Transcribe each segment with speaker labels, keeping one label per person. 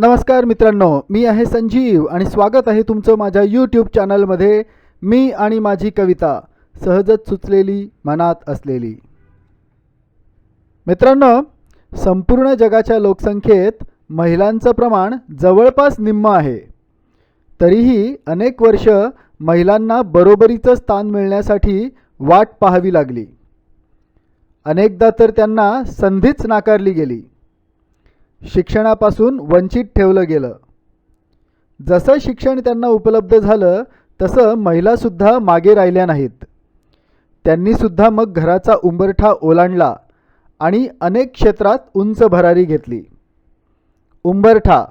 Speaker 1: नमस्कार मित्रांनो मी आहे संजीव आणि स्वागत आहे तुमचं माझ्या यूट्यूब चॅनलमध्ये मी आणि माझी कविता सहजच सुचलेली मनात असलेली. मित्रांनो संपूर्ण जगाच्या लोकसंख्येत महिलांचं प्रमाण जवळपास निम्म आहे. तरीही अनेक वर्ष महिलांना बरोबरीचं स्थान मिळण्यासाठी वाट पाहावी लागली. अनेकदा तर त्यांना संधीच नाकारली गेली. शिक्षणापासून वंचित ठेवलं गेलं. जसं शिक्षण त्यांना उपलब्ध झालं तसं महिलासुद्धा मागे राहिल्या नाहीत. त्यांनीसुद्धा मग घराचा उंबरठा ओलांडला आणि अनेक क्षेत्रात उंच भरारी घेतली. उंबरठा.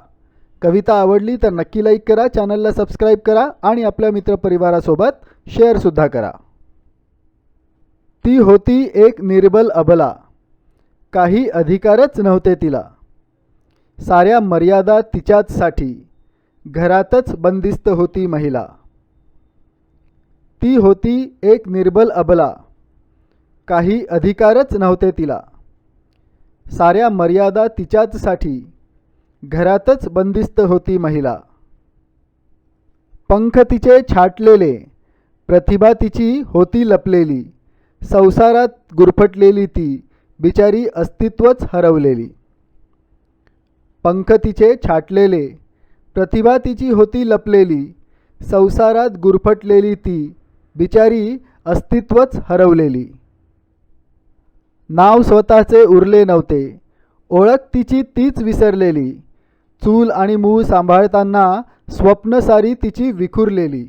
Speaker 1: कविता आवडली तर नक्की लाईक करा चॅनलला सबस्क्राईब करा आणि आपल्या मित्रपरिवारासोबत शेअरसुद्धा करा. ती होती एक निर्बल अबला. काही अधिकारच नव्हते तिला. साऱ्या मर्यादा तिच्याचसाठी घरातच बंदिस्त होती महिला. ती होती एक निर्बल अबला. काही अधिकारच नव्हते तिला. साऱ्या मर्यादा तिच्याचसाठी घरातच बंदिस्त होती महिला. पंख तिचे छाटलेले प्रतिभा तिची होती लपलेली संसारात गुरफटलेली ती बिचारी अस्तित्वच हरवलेली. पंख तिचे छाटलेले प्रतिभा तिची होती लपलेली संसारात गुरफटलेली ती बिचारी अस्तित्वच हरवलेली. नाव स्वतःचे उरले नव्हते ओळख तिची तीच विसरलेली चूल आणि मूळ सांभाळताना स्वप्न सारी तिची विखुरलेली.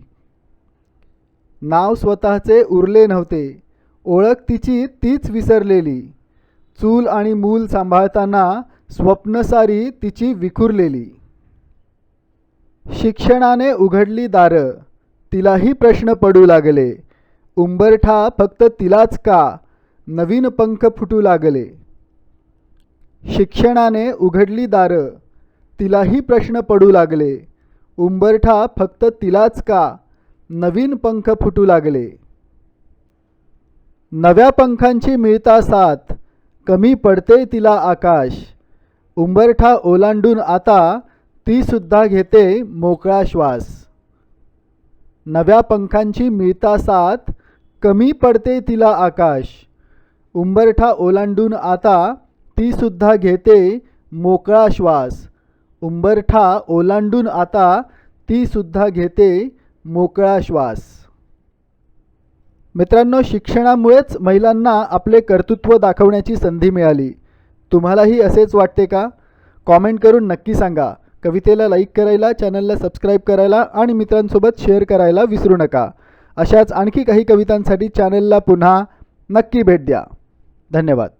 Speaker 1: नाव स्वतःचे उरले नव्हते ओळख तिची तीच विसरलेली चूल आणि मूल सांभाळताना स्वप्नसारी तिची विखुरलेली. शिक्षणाने उघडली दारं तिलाही प्रश्न पडू लागले. उंबरठा फक्त तिलाच का? नवीन पंख फुटू लागले. शिक्षणाने उघडली दारं तिलाही प्रश्न पडू लागले. उंबरठा फक्त तिलाच का? नवीन पंख फुटू लागले. नव्या पंखांची मिळता साथ कमी पडते तिला आकाश. उंबरठा ओलांडून आता ती सुद्धा घेते मोकळा श्वास. नव्या पंखांची मिळता साथ कमी पडते तिला आकाश. उंबरठा ओलांडून आता ती सुद्धा घेते मोकळा श्वास. उंबरठा ओलांडून आता ती सुद्धा घेते मोकळा श्वास. मित्रांनो शिक्षणामुळेच महिलांना आपले कर्तृत्व दाखवण्याची संधी मिळाली. तुम्हालाही असेच वाटते का? कॉमेंट करून नक्की सांगा. कवितेला लाईक करायला चॅनलला सबस्क्राईब करायला आणि मित्रांसोबत शेअर करायला विसरू नका. अशाच आणखी काही कवितांसाठी चॅनलला पुन्हा नक्की भेट द्या. धन्यवाद.